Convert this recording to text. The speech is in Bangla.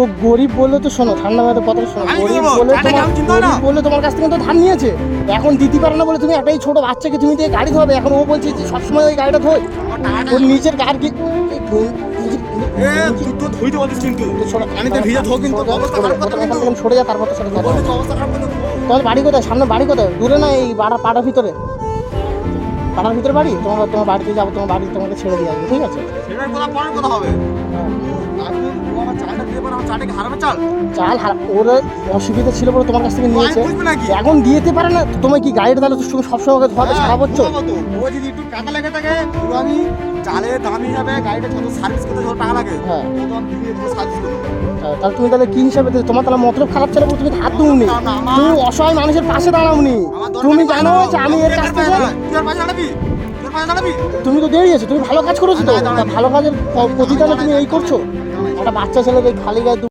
ও গরিব বললে তো শোনো ঠান্ডা মাথায় কথা শোনো গরিব? বলে তোমার? গরিব বলে তোমার কাছ থেকে তো ধার নিয়েছে। এখন দিতে পারে না বলে তুমি একটা এই ছোট বাচ্চাকে তুমি দিয়ে গাড়ি ধোবে এখন ও বলছে যে সবসময় ওই গাড়িটা ধোয়। ওর নিজের গাড়ি তো তো তো তোমার বাড়ি কোথায়? সামনে বাড়ি কোথায়? দূরে না এই পাড়া পাড়ার ভিতরে? পাড়ার ভিতরে বাড়ি? তোমার তোমার বাড়িতে যাব তোমার বাড়ি তোমাকে ছেড়ে দিয়ে আসব ঠিক আছে? হারাবে চাল। চাল হারা ওর অসুবিধা ছিল বলে তোমার কাছ থেকে নিয়েছে। এখন দিতে পারে না। তোমার কি গাড়িটা তাহলে তুমি সবসময় ওকে ধোয়াতে হ্যাঁ, বুঝাবো তো। ও যদি একটু টাকা লেগে থাকে পুরো আমি চালের দামি যাবে গাড়িটা যত সার্ভিস করতে যত টাকা লাগে। হ্যাঁ। সার্ভিস করতে। হ্যাঁ, তাহলে তুমি তাহলে কি হিসাবে? তোমার তাহলে মতলব খারাপ ছিল তুমি হাত দুনি তুমি অসহায় মানুষের পাশে দাঁড়াওনি। তুমি জানো যে আমি এর কাছ থেকে তুমি তো দেরি আছো তুমি ভালো কাজ করেছ তো। তা ভালো কাজের প্রতিদানে তুমি এই করছ? একটা বাচ্চা ছেলেকে খালি গায়ে